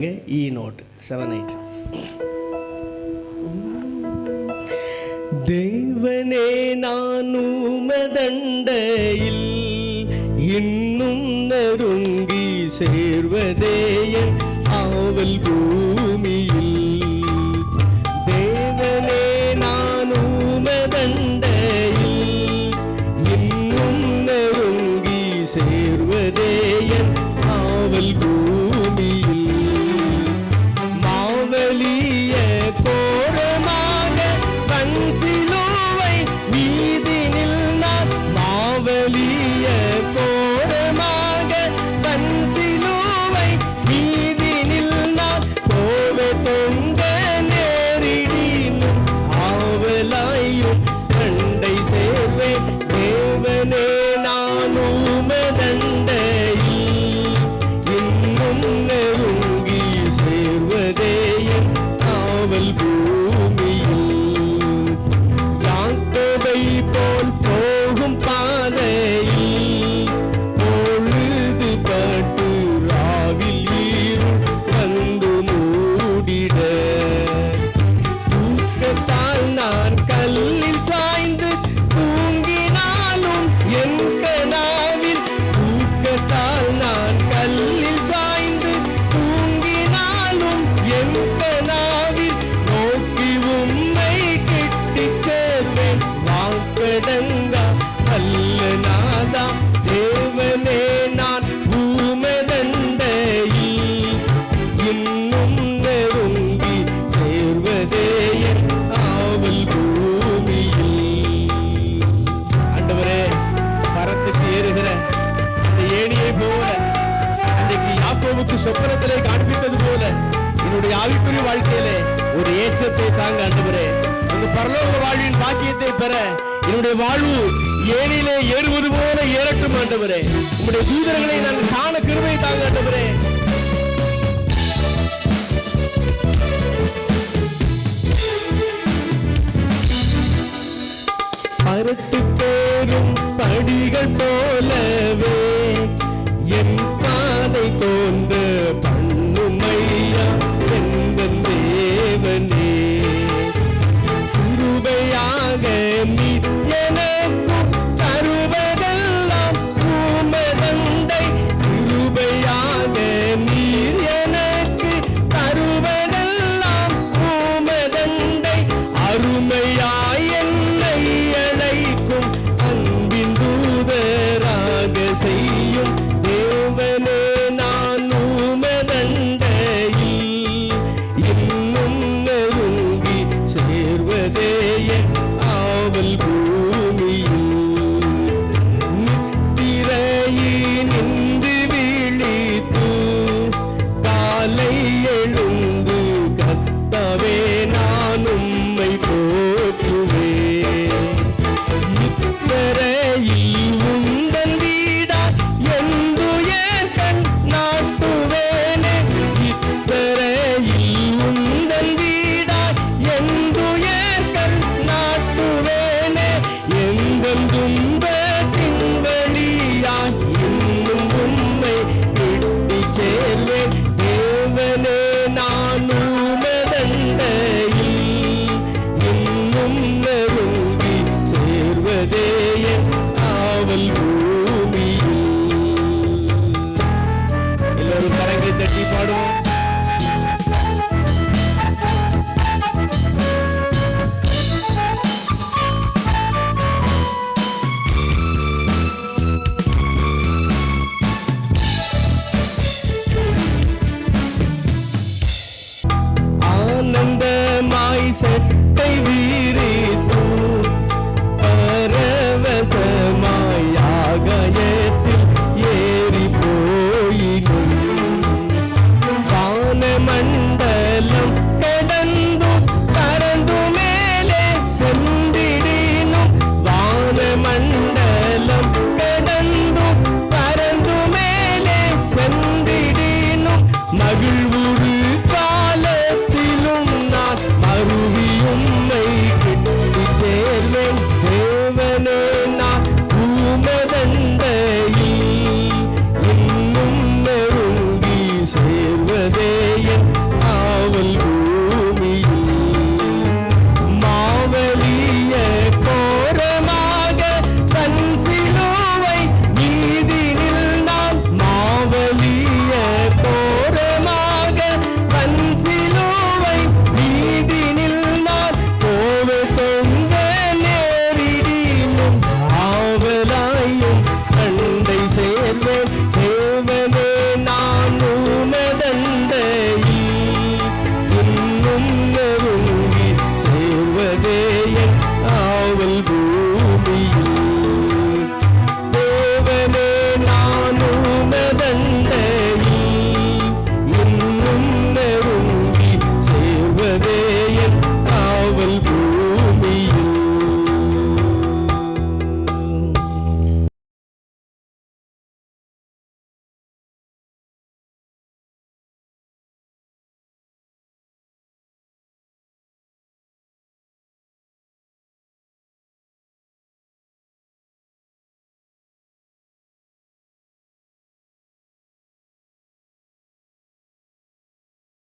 இ note seven eight தேவனே நான் உமதண்டையில் இன்னும் நெருங்கி சேர்வதே என் ஆவல் பூ ഭൂമതങ്ക വല്ലനാഥ ദേവനേ നാൻ ഭൂമതണ്ടയിൽ ഇന്നും നെരുങ്ങി சேர்வதேயன் ஆவல் பூமியில். ஆண்டவரே பரத்துக்கு ஏறுகிற அந்த ஏணியை போல அன்றைக்கு யாக்கோவுக்கு சொப்பனத்திலே காண்பித்தது போல என்னுடைய ஆவிக்குரிய வாழ்க்கையிலே ஒரு ஏற்றத்தை தாங்க ஆண்டவரே. பரலோக வாழ்வின் பாக்கியத்தை பெற என்னுடைய வாழ்வு ஏனிலே ஏறுவது போல ஏறட்டும் ஆண்டவரே. உங்களுடைய தூதர்களை நான் காண கிருமை தாங்க ஆண்டவரே. பரட்டு பேரும் படிகள் போ செட்டை வீரே.